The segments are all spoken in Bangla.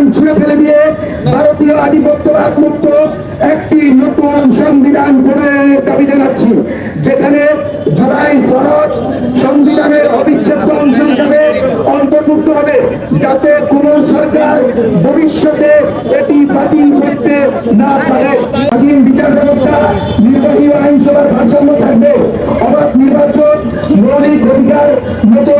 সংবিধান ছুঁড়ে ফেলে দিয়ে ভারতীয় আধিপত্যবাদ মুক্ত একটি নতুন সংবিধান প্রণয়নের দাবি জানাচ্ছি, যেখানে জুলাই সনদ সংবিধানের অবিচ্ছেদ্য অংশ হিসাবে অন্তর্ভুক্ত হবে, যাতে কোন সরকার ভবিষ্যতে এটি বাতিল করতে না পারে। স্বাধীন বিচার ব্যবস্থা, নির্বাহী আইনসভার ভারসাম্য থাকবে। অবাধ নির্বাচন, মৌলিক অধিকার, নতুন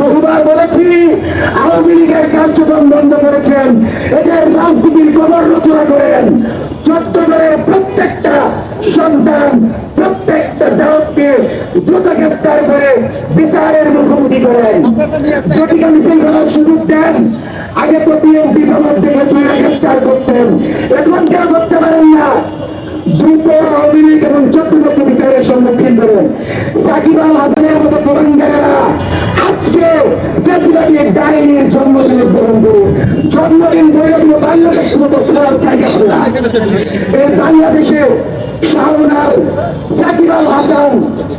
বহুবার বলেছি, আওয়ামী লীগের কার্যক্রম বন্ধ করেছেন, এদের রাজনীতির কবর রচনা করেন। দলের প্রত্যেকটা সন্তান, প্রত্যেকটা জাতকে দ্রুত গ্রেপ্তার করে বিচারের মুখোমুখি করেন। যদি মিছিল করার সুযোগ দেন, আগে তো বিএনপি থেকে গ্রেপ্তার করতেন। এখন কেন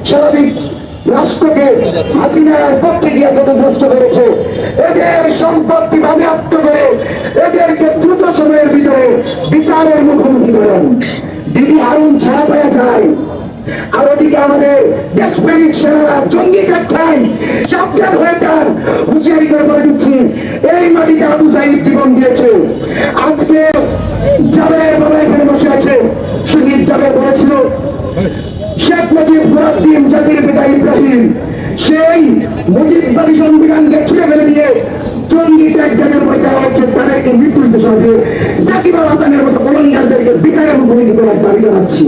স্বাভাবিক রাষ্ট্রকে হাসিনার পক্ষে গিয়ে এদের সম্পত্তি বাজেয়াপ্ত করে এদেরকে দ্রুত সময়ের ভিতরে বিচারের মুখোমুখি করেন। দিদি হারুন ছাড়া পাওয়া যায়। আর ওদিকে আমাদের দেশপ্রেমিক সেনারা জঙ্গি কাঠায় সাবধান হয়ে যান। হুঁশিয়ারি করে বলে দিচ্ছি, এই মাটিতে আবু সাহিদ জীবন দিয়েছে। আজকে জাবের বাবা এখানে বসে আছে, শহীদ জাবের বলেছিল শেখ মুজিব ফুরাদ্দিন জাতির পিতা ইব্রাহিম, সেই মুজিববাদী সংবিধানকে ছুঁড়ে ফেলে দিয়ে জঙ্গি এক জায়গার দেওয়া হচ্ছে তাদেরকে মৃত্যুর সঙ্গে সাকিব আল হাসানের মতো কলঙ্কারদেরকে বিচারের মুখোমুখি করার দাবি জানাচ্ছি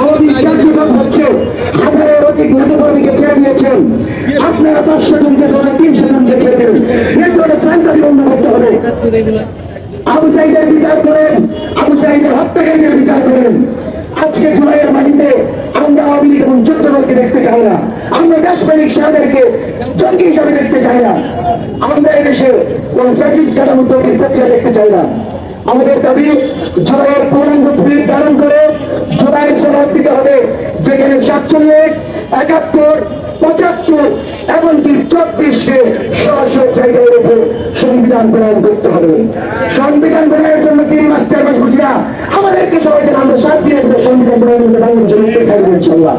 আওয়ামী কার্যক্রম হচ্ছে হাজারের অধিক নেতাকর্মীকে ছেড়ে দিয়েছেন। আপনারা পাঁচশো জনকে ধরে তিনশো জনকে ছেড়ে দেবেন। এই ফ্যান্সারি বন্ধ করতে হবে। আবু সাইদের বিচার করেন। আবু সাইদের হত্যাকারীদের বিচার করেন। আজকে জুলাইয়ের মাটিতে আমরা আওয়ামী লীগ এবং যুদ্ধ দলকে দেখতে চাই না। আমরা দেশপ্রেমিক সাহেবদেরকে জঙ্গি হিসাবে দেখতে চাই না। আমরা এদেশে কোন ফ্যাসিস্ট কাঠামো তৈরির প্রক্রিয়া দেখতে চাই না। আমাদের দাবি, জুলাইয়ের পূর্ণাঙ্গ স্পিরিট ধারণ করে জুলাইয়ের সনদ দিতে হবে। যেখানে সাতচল্লিশ, একাত্তর এমনকি চব্বিশকে সরাসরি জায়গায় রেখে সংবিধান প্রণয়ন করতে হবে। সংবিধান প্রণয়নের জন্য তিন মাস চার মাস বুঝিয়া আমাদেরকে সবাইকে আমরা সাত দিনের সংবিধান প্রণয়ন করতে বাংলাদেশের ইনশাল্লাহ